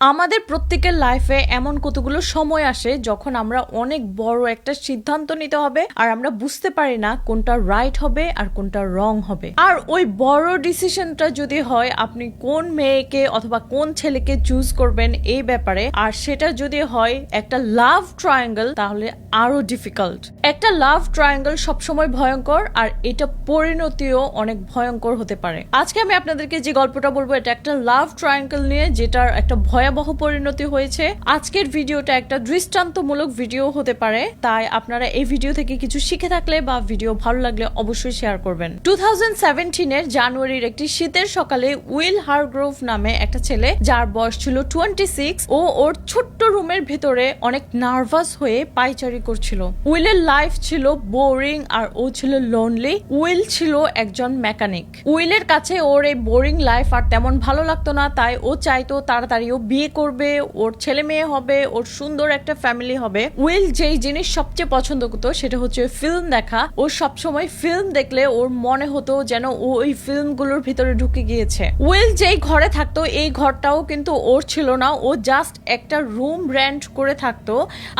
আমাদের প্রত্যেকের লাইফে এমন কতগুলো সময় আসে যখন আমরা অনেক বড় একটা সিদ্ধান্ত নিতে হবে আর আমরা বুঝতে পারি না কোনটা রাইট হবে আর কোনটা রং হবে। আর ওই বড় ডিসিশনটা যদি হয়, আপনি কোন মেয়েকে অথবা কোন ছেলেকে চুজ করবেন এই ব্যাপারে, আর সেটা যদি হয় একটা লাভ ট্রায়াঙ্গেল তাহলে আরও ডিফিকাল্ট একটা লাভ ট্রায়াঙ্গেল সবসময় ভয়ঙ্কর আর এটা পরিণতিও অনেক ভয়ঙ্কর হতে পারে। আজকে আমি আপনাদেরকে যে গল্পটা বলব, এটা একটা লাভ ট্রায়াঙ্গেল নিয়ে যেটার একটা ভয়াবহ পরিণতি হয়েছে। আজকের ভিডিওটা একটা দৃষ্টান্তমূলক ভিডিও হতে পারে। তাই আপনারা এই ভিডিও থেকে কিছু শিখে থাকলে বা ভিডিও ভালো লাগলে অবশ্যই শেয়ার করবেন। টু থাউজেন্ড জানুয়ারির একটি শীতের সকালে উইল হারগ্রোভ নামে একটা ছেলে, যার বয়স ছিল টোয়েন্টি সিক্স, ও ওর ছোট্ট রুমের ভেতরে অনেক নার্ভাস হয়ে পাইচারি করছিল। উইলের লাইফ ছিল বোরিং আর ও ছিল লোনলি। উইল ছিল একজন মেকানিক। উইলের কাছে ওর এই বোরিং লাইফ আর তেমন ভালো লাগতো না, তাই ও চাইতো তাড়াতাড়ি ও করবে, ওর ছেলে মেয়ে হবে, ওর সুন্দর একটা ফ্যামিলি হবে। উইল যেই জিনিস সবচেয়ে পছন্দ করতো সেটা হচ্ছে ফিল্ম দেখা। ও সবসময় ফিল্ম দেখলে ওর মনে হতো যেন ও ওই ফিল্মগুলোর ভিতরে ঢুকে গিয়েছে। উইল যেই ঘরে থাকতো, এই ঘরটাও কিন্তু ওর ছিল না। ও জাস্ট একটা রুম রেন্ট করে থাকতো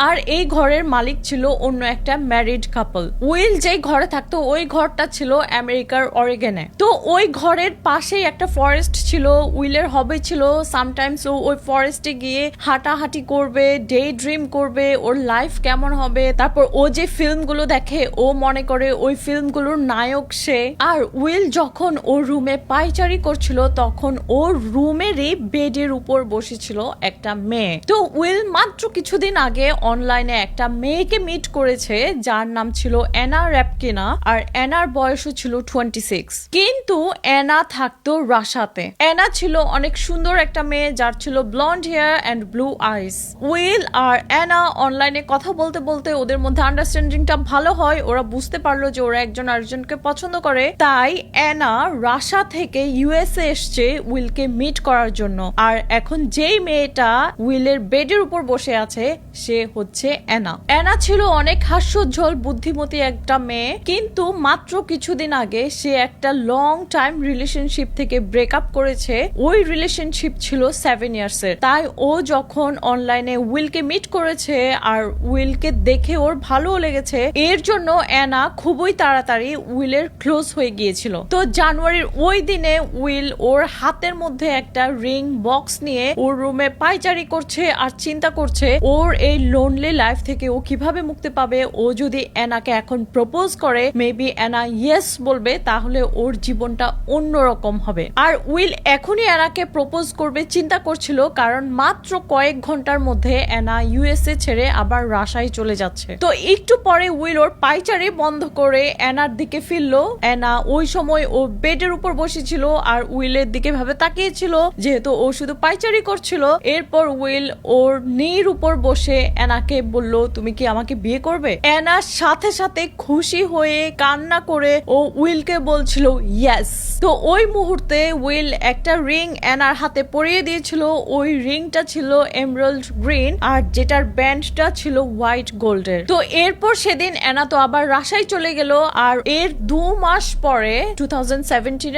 আর এই ঘরের মালিক ছিল অন্য একটা ম্যারিড কাপল উইল যেই ঘরে থাকতো, ওই ঘরটা ছিল আমেরিকার অরিগেনে। তো ওই ঘরের পাশেই একটা ফরেস্ট ছিল, উইলের হবে ছিল। সামটাইমস ও ওই ফরেস্টে গিয়ে হাঁটাহাঁটি করবে ডে ড্রিম করবে, ওর লাইফ কেমন হবে, তারপর ও যে ফিল্মগুলো দেখে, ও মনে করে ওই ফিল্মগুলোর নায়ক সে। আর উইল যখন ওর রুমে পাইচারি করছিল, তখন ওর রুমেরই বেডের উপর বসেছিল একটা মেয়ে। তো উইল মাত্র কিছুদিন আগে অনলাইনে একটা মেয়েকে মিট করেছে, যার নাম ছিল অ্যানা র্যাপকিনা, আর অ্যানার বয়সও ছিল টোয়েন্টি সিক্স কিন্তু অ্যানা থাকতো রাশাতে। অ্যানা ছিল অনেক সুন্দর একটা মেয়ে, যার ছিল blonde hair and blue eyes Will R Anna অনলাইনে কথা বলতে বলতে ওদের মধ্যে আন্ডারস্ট্যান্ডিংটা ভালো হয়। ওরা বুঝতে পারল যে ওরা একজন আরেকজনকে পছন্দ করে। তাই অ্যানা রাশা থেকে ইউএসএ এসছে উইলকে মিট করার জন্য। আর এখন যেই মেয়েটা উইলের বেডের উপর বসে আছে, সে হচ্ছে অ্যানা অ্যানা ছিল অনেক হাস্যোজ্জ্বল, বুদ্ধিমতী একটা মেয়ে। কিন্তু মাত্র কিছুদিন আগে সে একটা লং টাইম রিলেশনশিপ থেকে ব্রেকআপ করেছে। ওই রিলেশনশিপ ছিল সেভেন ইয়ার্স এর তাই ও যখন অনলাইনে উইলকে মিট করেছে আর উইলকে দেখে ওর ভালো লেগেছে, এর জন্য অ্যানা খুবই তাড়াতাড়ি উইলের ক্লোজ হয়ে গিয়েছিল। তো জানুয়ারির ওই দিনে উইল ওর হাতের মধ্যে একটা রিং বক্স নিয়ে ওর রুমে পাইচারি করছে আর চিন্তা করছে ওর এই লোনলি লাইফ থেকে ও কীভাবে মুক্তি পাবে। ও যদি অ্যানাকে এখন প্রপোজ করে মেবি অ্যানা ইয়েস বলবে, তাহলে ওর জীবনটা অন্যরকম হবে। আর উইল এখনই অ্যানাকে প্রপোজ করবে, চিন্তা করছিল কারণ মাত্র কয়েক ঘণ্টার মধ্যে অ্যানা ইউএসএ ছেড়ে আবার রাশায় চলে যাচ্ছে। তো একটু পরে উইল ওর পাইচারি বন্ধ করে অ্যানার দিকে ফিরলো। অ্যানা ওই সময় ও বেডের উপর বসেছিল আর উইলের দিকে ভাবে তাকিয়েছিল, যেহেতু ও শুধু পাইচারি করছিল। এরপর উইল ওর নির উপর বসে অ্যানাকে বলল, তুমি কি আমাকে বিয়ে করবে? অ্যানার সাথে সাথে খুশি হয়ে কান্না করে ও উইলকে বলছিল ইয়েস তো ওই মুহূর্তে উইল একটা রিং অ্যানার হাতে পরিয়ে দিয়েছিল। ওই রিংটা ছিল এমরাল্ড গ্রিন আর যেটার ব্যান্ডটা ছিল হোয়াইট গোল্ডের। তো এরপর সেদিন অ্যানা তো আবার রাশায় চলে গেল আর এর দু মাস পরে টু থাউজেন্ড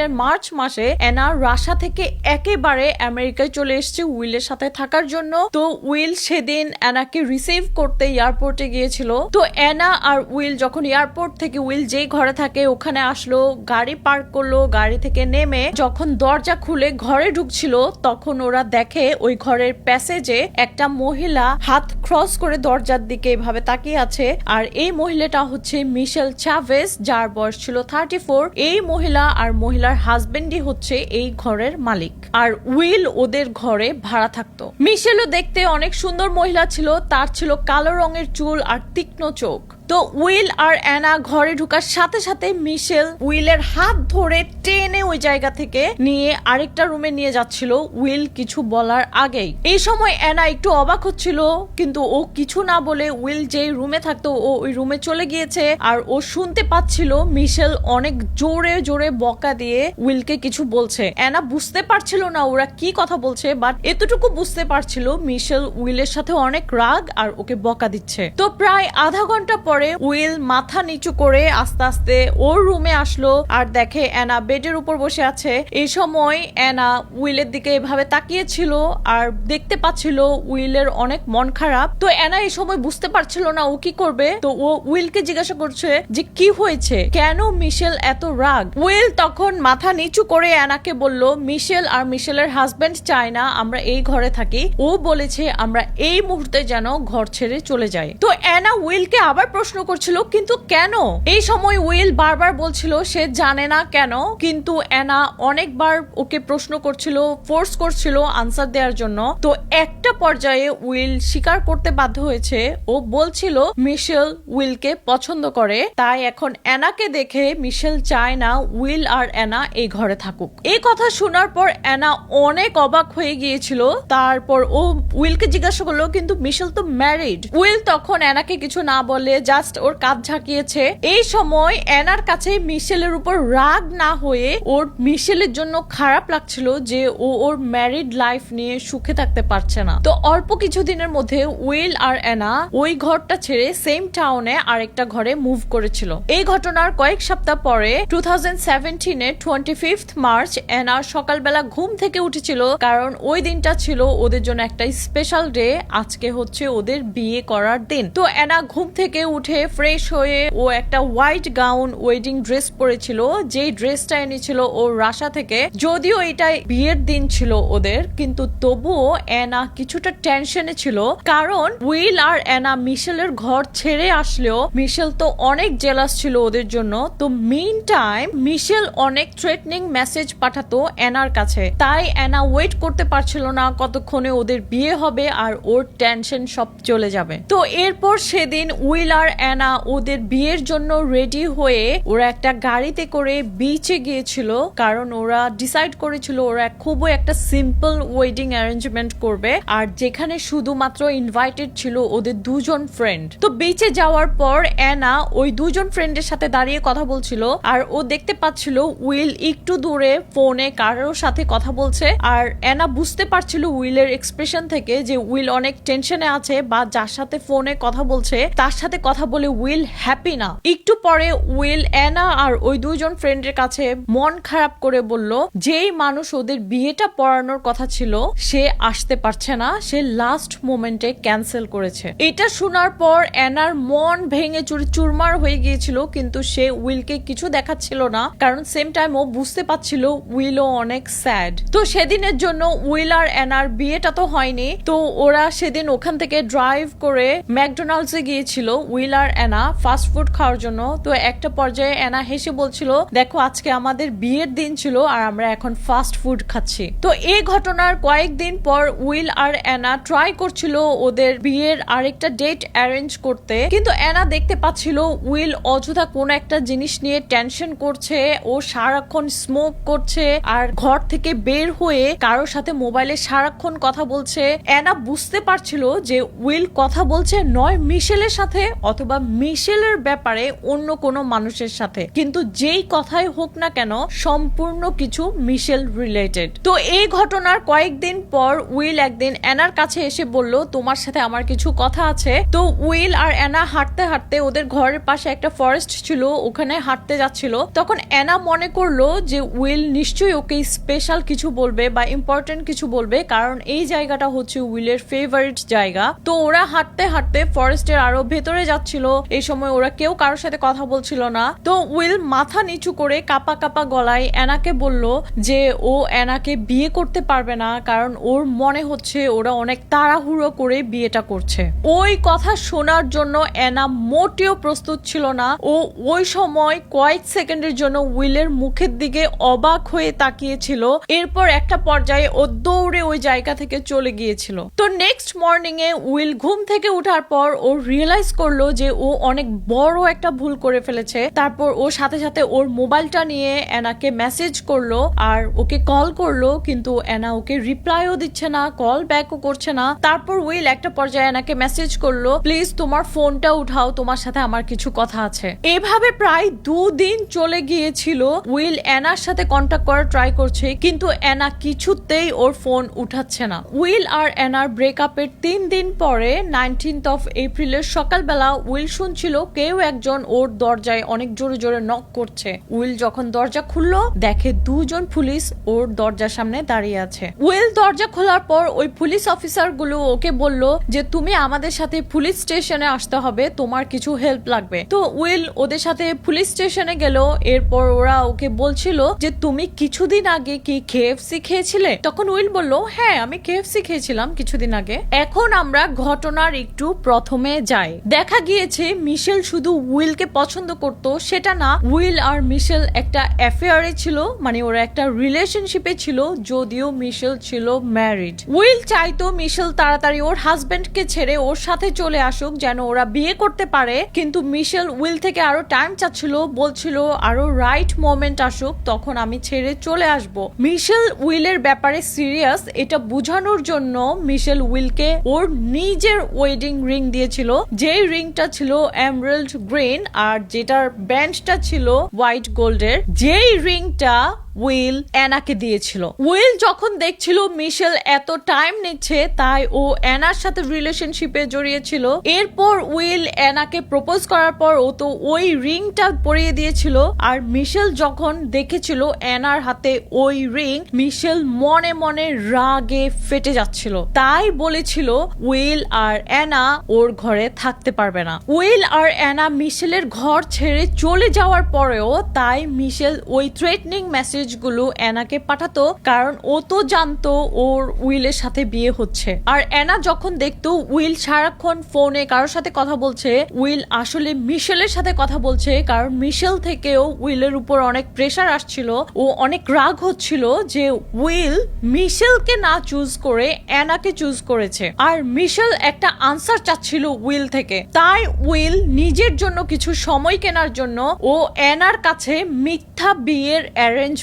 এর মার্চ মাসে অ্যানা রাশা থেকে একেবারে আমেরিকায় চলে এসেছে উইলের সাথে থাকার জন্য। তো উইল সেদিন অ্যানাকে রিসিভ করতে এয়ারপোর্টে গিয়েছিল। তো অ্যানা আর উইল যখন এয়ারপোর্ট থেকে উইল যেই ঘরে থাকে ওখানে আসলো, গাড়ি পার্ক করল, গাড়ি থেকে নেমে যখন দরজা খুলে ঘরে ঢুকছিল, তখন ওরা দেখে ওই ঘরের প্যাসেজে একটা মহিলা হাত ক্রস করে দরজার দিকে এভাবে তাকিয়ে আছে। আর এই মহিলাটা হচ্ছে মিশেল চাভেস, যার বয়স ছিল থার্টি ফোর এই মহিলা আর মহিলার হাজবেন্ডই হচ্ছে এই ঘরের মালিক। আর উইল ওদের ঘরে ভাড়া থাকতো। মিশেলও দেখতে অনেক সুন্দর মহিলা ছিল, তার ছিল কালো রঙের চুল আর তীক্ষ্ণ চোখ। তো উইল আর অ্যানা ঘরে ঢোকার সাথে সাথে মিশেল উইলের হাত ধরে টেনে ওই জায়গা থেকে নিয়ে আরেকটা রুমে নিয়ে যাচ্ছিল উইল কিছু বলার আগেই। এই সময় অ্যানা একটু অবাক হচ্ছিল, কিন্তু ও কিছু না বলে উইল যেই রুমে থাকতো ও ওই রুমে চলে গিয়েছে আর ও শুনতে পাচ্ছিল মিশেল অনেক জোরে জোরে বকা দিয়ে উইলকে কিছু বলছে। অ্যানা বুঝতে পারছিল না ওরা কি কথা বলছে, বাট এতটুকু বুঝতে পারছিল মিশেল উইলের সাথে অনেক রাগ আর ওকে বকা দিচ্ছে। তো প্রায় আধা ঘণ্টা পরে পরে উইল মাথা নিচু করে আস্তে আস্তে ওর রুমে আসলো আর দেখে অ্যানা বেডের উপর বসে আছে। এই সময় অ্যানা উইলের দিকে এভাবে তাকিয়েছিল আর দেখতে পাচ্ছিল উইলের অনেক মন খারাপ। তো অ্যানা এই সময় বুঝতে পারছিল না ও কি করবে। তো ও উইলকে জিজ্ঞাসা করছে যে কি হয়েছে? কেন মিশেল এত রাগ? উইল তখন মাথা নিচু করে অ্যানাকে বলল, মিশেল আর মিশেলের হাজবেন্ড চায় না আমরা এই ঘরে থাকি। ও বলেছে আমরা এই মুহূর্তে যেন ঘর ছেড়ে চলে যাই। তো অ্যানা উইলকে আবার প্রশ্ন করছিল, কিন্তু কেন? এই সময় উইল বারবার বলছিল, সে জানে না কেন। কিন্তু অ্যানা অনেকবার ওকে প্রশ্ন করছিল, ফোর্স করছিল আনসার দেওয়ার জন্য। তো একটা পর্যায়ে উইল স্বীকার করতে বাধ্য হয়েছে। ও বলছিল, মিশেল উইলকে পছন্দ করে, তাই এখন অ্যানাকে দেখে মিশেল চায় না উইল আর অ্যানা এই ঘরে থাকুক। এই কথা শোনার পর অ্যানা অনেক অবাক হয়ে গিয়েছিল। তারপর ও উইলকে জিজ্ঞাসা করল, কিন্তু মিশেল তো ম্যারিড উইল তখন অ্যানাকে কিছু না বলে জাস্ট ওর কাজ ঝাঁকিয়েছে। এই সময় অ্যানার কাছে মিশেলের উপর রাগ না হয়ে ওর মিশেলের জন্য খারাপ লাগছিল যে ও ওর ম্যারিড লাইফ নিয়ে সুখে থাকতে পারছে না। তো অল্প কিছুদিনের মধ্যে উইল আর অ্যানা ওই ঘরটা ছেড়ে সেম টাউনে আরেকটা ঘরে মুভ করেছিল। এই ঘটনার কয়েক সপ্তাহ পরে টু থাউজেন্ড সেভেন্টিনে টোয়েন্টি ফিফথ মার্চ অ্যানা সকালবেলা ঘুম থেকে উঠেছিল কারণ ওই দিনটা ছিল ওদের জন্য একটা স্পেশাল ডে আজকে হচ্ছে ওদের বিয়ে করার দিন। তো অ্যানা ঘুম থেকে উঠে ফ্রেশ হয়ে ও একটা হোয়াইট গাউন ওয়েডিং ড্রেস পরেছিল। যেই ড্রেসটা এনেছিল ও রাশা থেকে, যদিও এটা বিয়ের দিন ছিল ওদের, কিন্তু তবুও অ্যানা কিছুটা টেনশনে ছিল। কারণ উইল আর অ্যানা মিশেলের ঘর ছেড়ে আসলেও মিশেল তো অনেক জেলাস ছিল ওদের জন্য। তো মেইন টাইম মিশেল অনেক থ্রেটনিং মেসেজ পাঠাতো অ্যানার কাছে। তাই অ্যানা ওয়েট করতে পারছিল না কতক্ষণে ওদের বিয়ে হবে আর ওর টেনশন সব চলে যাবে। তো এরপর সেদিন উইল আর অ্যানা ওদের বিয়ের জন্য রেডি হয়ে ওরা একটা গাড়িতে করে বিচে গিয়েছিল, কারণ ওরা ডিসাইড করেছিল ওরা খুবই একটা সিম্পল ওয়েডিং অ্যারেঞ্জমেন্ট করবে, আর যেখানে শুধুমাত্র ইনভাইটেড ছিল ওদের দুজন ফ্রেন্ড তো বিচে যাওয়ার পর অ্যানা ওই দুজন ফ্রেন্ডের সাথে দাঁড়িয়ে কথা বলছিল, আর ও দেখতে পাচ্ছিল উইল একটু দূরে ফোনে কারোর সাথে কথা বলছে, আর অ্যানা বুঝতে পারছিল উইলের এক্সপ্রেশন থেকে যে উইল অনেক টেনশনে আছে বা যার সাথে ফোনে কথা বলছে, তার সাথে কথা বলে উইল হ্যাপি না। একটু পরে উইল, অ্যানা আর ওই দুজন ফ্রেন্ডের কাছে মন খারাপ করে বলল, যেই মানুষ ওদের বিয়েটা পড়ানোর কথা ছিল, সে আসতে পারছে না, সে লাস্ট মোমেন্টে ক্যান্সেল করেছে। এটা শোনার পর অ্যানার মন ভেঙে চুরি চুরমার হয়ে গিয়েছিল, কিন্তু সে উইলকে কিছু দেখাচ্ছিল না, কারণ সেম টাইম ও বুঝতে পারছিল উইলও অনেক স্যাড তো সেদিনের জন্য উইল আর অ্যানার বিয়েটা তো হয়নি, তো ওরা সেদিন ওখান থেকে ড্রাইভ করে ম্যাকডোনাল্ডসে গিয়েছিল, উইল আর অ্যানা ফাস্ট ফুড খাওয়ার জন্য। তো একটা পর্যায়ে অ্যানা হেসে বলছিল, দেখো, আজকে আমাদের বিয়ের দিন ছিল আর আমরা এখন ফাস্ট ফুড খাচ্ছি। তো এই ঘটনার কয়েকদিন পর উইল আর অ্যানা ট্রাই করছিল ওদের বিয়ের আরেকটা ডেট অ্যারেঞ্জ করতে। কিন্তু অ্যানা দেখতে পাচ্ছিল উইল অযথা কোন একটা জিনিস নিয়ে টেনশন করছে, ও সারাক্ষণ স্মোক করছে আর ঘর থেকে বের হয়ে কারোর সাথে মোবাইলে সারাক্ষণ কথা বলছে। অ্যানা বুঝতে পারছিল যে উইল কথা বলছে নয় মিশেলের সাথে অথবা মিশেলের ব্যাপারে অন্য কোনো মানুষের সাথে। কিন্তু যেই কথাই হোক না কেন, সম্পূর্ণ কিছু মিশেল রিলেটেড তো এই ঘটনার কয়েকদিন পর উইল একদিন অ্যানার কাছে এসে বলল, তোমার সাথে আমার কিছু কথা আছে। তো উইল আর অ্যানা হাঁটতে হাঁটতে ওদের ঘরের পাশে একটা ফরেস্ট ছিল, ওখানে হাঁটতে যাচ্ছিল। তখন অ্যানা মনে করল যে উইল নিশ্চয়ই ওকে স্পেশাল কিছু বলবে বা ইম্পর্টেন্ট কিছু বলবে, কারণ এই জায়গাটা হচ্ছে উইলের ফেভারিট জায়গা। তো ওরা হাঁটতে হাঁটতে ফরেস্টের আরও ভেতরে যাচ্ছিল এই সময় ওরা কেউ কারোর সাথে কথা বলছিল না। তো উইল মাথা নিচু করে কাপা কাপা গলায় অ্যানাকে বলল যে, ও অ্যানাকে বিয়ে করতে পারবে না, কারণ ওর মনে হচ্ছে ওরা অনেক তাড়াহুড়ো করে বিয়েটা করছে। ওই কথা শোনার জন্য অ্যানা মোটেও প্রস্তুত ছিল না। ও ওই সময় কয়েক সেকেন্ডের জন্য উইলের মুখের দিকে অবাক হয়ে তাকিয়েছিল। এরপর একটা পর্যায়ে ও দৌড়ে ওই জায়গা থেকে চলে গিয়েছিল। তো নেক্সট মর্নিং এ উইল ঘুম থেকে ওঠার পর ও রিয়েলাইজ করল যে ও অনেক বড় একটা ভুল করে ফেলেছে। তারপর ও সাথে সাথে ওর মোবাইলটা নিয়ে অ্যানাকে মেসেজ করল আর ওকে কল করল, কিন্তু অ্যানা ওকে রিপ্লাইও দিচ্ছে না কল ব্যাকও করছে না। তারপর উইল একটা পর্যায়ে অ্যানাকে মেসেজ করল প্লিজ তোমার ফোনটা উঠাও, তোমার সাথে আমার কিছু কথা আছে। এভাবে প্রায় দুদিন চলে গিয়েছিল। উইল অ্যানার সাথে কন্ট্যাক্ট করার ট্রাই করছে, কিন্তু অ্যানা কিছুতেই ওর ফোন উঠাচ্ছে না। উইল আর অ্যানার ব্রেকআপের তিন দিন পরে নাইনটিন্থ অফ এপ্রিলের সকালবেলা উইল শুনছিল কেউ একজন ওর দরজায় অনেক জোরে জোরে নক করছে। উইল যখন দরজা খুললো, দেখে দুজন পুলিশ ওর দরজার সামনে দাঁড়িয়ে আছে। উইল দরজা খোলার পর ওই পুলিশ অফিসারগুলো ওকে বলল যে, তুমি আমাদের সাথে পুলিশ স্টেশনে আসতে হবে, তোমার কিছু হেল্প লাগবে। তো উইল ওদের সাথে পুলিশ স্টেশনে গেল, এরপর ওরা ওকে বলছিল যে, তুমি কিছুদিন আগে কি কেএফসি খেয়েছিলে? তখন উইল বলল হ্যাঁ আমি কেএফসি খেয়েছিলাম কিছুদিন আগে। এখন আমরা ঘটনার একটু প্রথমে যাই। দেখা গিয়েছে, মিশেল শুধু উইলকে পছন্দ করত, সেটা না, উইল আর মিশেল একটা অ্যাফেয়ারে ছিল মানে ওরা একটা রিলেশনশিপে ছিল, যদিও মিশেল ছিল ম্যারিড উইল চাইতো মিশেল তাড়াতাড়ি ওর হাজবেন্ডকে ছেড়ে ওর সাথে চলে আসুক, যেন ওরা বিয়ে করতে পারে, কিন্তু মিশেল উইল থেকে আরও টাইম চাচ্ছিল, বলছিল, আরও রাইট মোমেন্ট আসুক, তখন আমি ছেড়ে চলে আসব। মিশেল উইলের ব্যাপারে সিরিয়াস এটা বোঝানোর জন্য মিশেল উইলকে ওর নিজের ওয়েডিং রিং দিয়েছিল, যেই রিংটা ছিল এমরেল্ড গ্রিন আর যেটার ব্যান্ডটা ছিল হোয়াইট গোল্ডের যেই রিংটা উইল অ্যানাকে দিয়েছিল। উইল যখন দেখছিল মিশেল এত টাইম নিচ্ছে, তাই ও অ্যানার সাথে রিলেশনশিপে জড়িয়েছিল। এরপর উইল অ্যানাকে প্রপোজ করার পর ও তো ওই রিংটা পরিয়ে দিয়েছিল। আর মিশেল যখন দেখেছিল অ্যানার হাতে ওই রিং, মিশেল মনে মনে রাগে ফেটে যাচ্ছিল। তাই বলেছিল, উইল আর অ্যানা ওর ঘরে থাকতে পারবে না। উইল আর অ্যানা মিশেলের ঘর ছেড়ে চলে যাওয়ার পরেও তাই মিশেল ওই থ্রেটনিং মেসেজগুলো অ্যানাকে পাঠাতো, কারণ ও তো জানতো ওর উইলের সাথে বিয়ে হচ্ছে। আর অ্যানা যখন দেখতো উইল সারাক্ষণ ফোনে কারোর সাথে কথা বলছে, উইল আসলে মিশেলের সাথে কথা বলছে, কারণ মিশেল থেকেও উইলের উপর অনেক প্রেশার আসছিল, ও অনেক রাগ হচ্ছিল যে উইল মিশেলকে না চুজ করে অ্যানাকে চুজ করেছে। আর মিশেল একটা আনসার চাচ্ছিল উইল থেকে। তাই উইল নিজের জন্য কিছু সময় কেনার জন্য ও অ্যানার কাছে মিথ্যা বিয়ের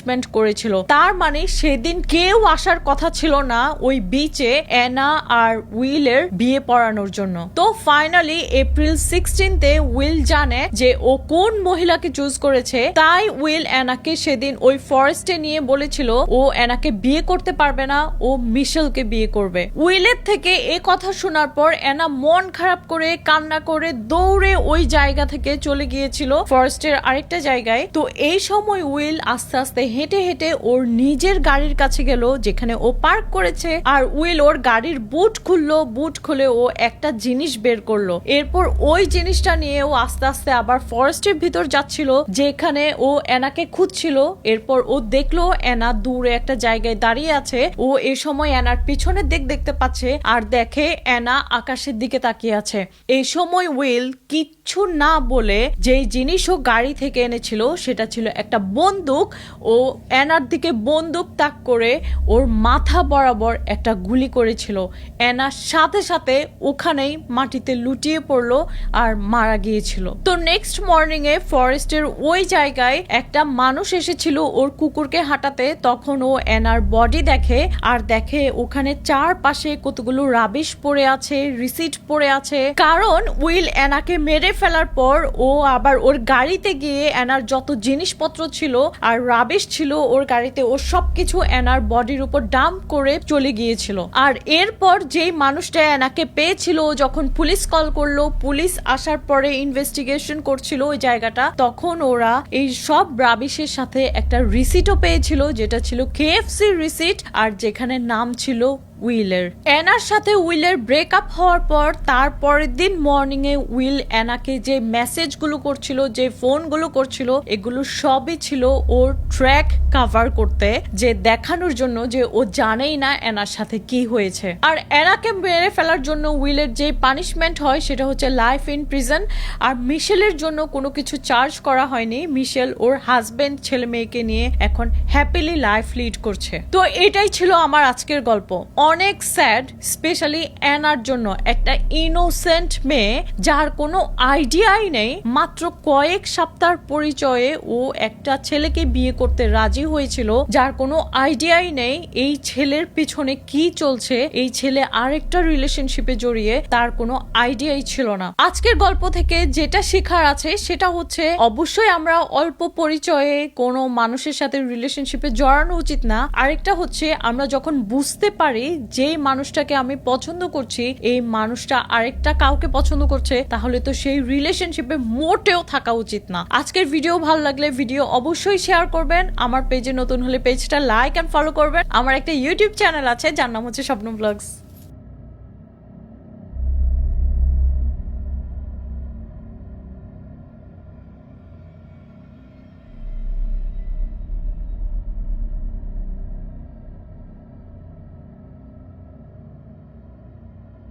অ্যারেঞ্জমেন্ট করেছিল। তার মানে সেদিন কেউ আসার কথা ছিল না ওই বিচে অ্যানা আর উইলের বিয়ে পড়ানোর জন্য। তো ফাইনালি এপ্রিল সিক্সটিনতে উইল জানে যে ও কোন মহিলাকে চুজ করেছে, তাই উইল অ্যানাকে সেদিন ওই ফরেস্টে নিয়ে বলেছিল, ও অ্যানাকে বিয়ে করতে পারবে না, ও মিশেলকে বিয়ে করবে। উইলের থেকে এ কথা শোনার পর অ্যানা মন খারাপ করে কান্না করে দৌড়ে ওই জায়গা থেকে চলে গিয়েছিল ফরেস্টের আরেকটা জায়গায়। তো এই সময় উইল আস্তে আস্তে হেঁটে হেঁটে ওর নিজের গাড়ির কাছে গেল, যেখানে ও পার্ক করেছে। আর উইল ওর গাড়ির বুট খুললো, বুট খুলে ও একটা জিনিস বের করল। এরপর ওই জিনিসটা নিয়ে ও আস্তে আস্তে আবার ফরেস্টের ভিতর যাচ্ছিল, যেখানে ও এনাকে খুঁজছিল। এরপর ও দেখল এনা দূরে একটা জায়গায় দাঁড়িয়ে আছে। ও এ সময় এনার পিছনের দিক দেখতে পাচ্ছে আর দেখে এনা আকাশের দিকে তাকিয়ে আছে। এই সময় উইল কিচ্ছু না বলে যেই জিনিস ও গাড়ি থেকে এনেছিল, সেটা ছিল একটা বন্দুক। ও অ্যানার দিকে বন্দুক তাক করে ওর মাথা বরাবর একটা গুলি করেছিল। অ্যানার সাথে সাথে ওখানেই মাটিতে লুটিয়ে পড়ল আর মারা গিয়েছিল। তো নেক্সট মর্নিং এ ফরেস্টের ওই জায়গায় একটা মানুষ এসেছিল ওর কুকুরকে হাঁটাতে। তখন ও অ্যানার বডি দেখে আর দেখে ওখানে চারপাশে কতগুলো রাবিশ পড়ে আছে রিসিট পড়ে আছে। কারণ উইল অ্যানাকে মেরে ফেলার পর ও আবার ওর গাড়িতে গিয়ে অ্যানার যত জিনিসপত্র ছিল আর রাবিশ ছিল, ওর গাড়িতে ও সবকিছু অ্যানার বডির উপর ডাম্প করে চলে গিয়েছিল। আর এরপর যেই মানুষটা অ্যানাকে পেয়েছিল যখন পুলিশ কল করল, পুলিশ আসার পরে ইনভেস্টিগেশন করছিল ওই জায়গাটা, তখন ওরা এই সব রাবিশের সাথে একটা রিসিটও পেয়েছিল, যেটা ছিল কেএফসি রিসিট আর যেখানে নাম ছিল উইলের। অ্যানার সাথে উইলের ব্রেক আপ হওয়ার পর তার পরের দিন মর্নিং এ উইল অ্যানাকে যে মেসেজগুলো করছিল, যে ফোনগুলো করছিল, এগুলো সবই ছিল ওর ট্র্যাক কাভার করতে, যে দেখানোর জন্য যে ও জানেই না অ্যানার সাথে কি হয়েছে। আর অ্যানাকে মেরে ফেলার জন্য উইলের যে পানিশমেন্ট হয় সেটা হচ্ছে লাইফ ইন প্রিজন। আর মিশেলের জন্য কোনো কিছু চার্জ করা হয়নি। মিশেল ওর হাজবেন্ড, ছেলে মেয়েকে নিয়ে এখন হ্যাপিলি লাইফ লিড করছে। তো এটাই ছিল আমার আজকের গল্প। অনেক স্যাড স্পেশালি অ্যানার জন্য। একটা ইনোসেন্ট মেয়ে যার কোনো আইডিয়াই নেই, মাত্র কয়েক সপ্তাহ পরিচয়ে ও একটা ছেলেকে বিয়ে করতে রাজি হয়েছিল, যার কোনো আইডিয়াই নেই, এই ছেলের পিছনে কি চলছে, এই ছেলে আরেকটা রিলেশনশিপে জড়িয়ে তার কোনো আইডিয়াই ছিল না। আজকের গল্প থেকে যেটা শেখার আছে, সেটা হচ্ছে, অবশ্যই আমরা অল্প পরিচয়ে কোনো মানুষের সাথে রিলেশনশিপে জড়ানো উচিত না। আরেকটা হচ্ছে, আমরা যখন বুঝতে পারি যেই মানুষটাকে আমি পছন্দ করছি, এই মানুষটা আরেকটা কাউকে পছন্দ করছে, তাহলে তো সেই রিলেশনশিপে মোটেও থাকা উচিত না। আজকের ভিডিও ভালো লাগলে ভিডিও অবশ্যই শেয়ার করবেন। আমার পেজে নতুন হলে পেজটা লাইক অ্যান্ড ফলো করবেন। আমার একটা ইউটিউব চ্যানেল আছে, যার নাম হচ্ছে স্বপ্ন ব্লগস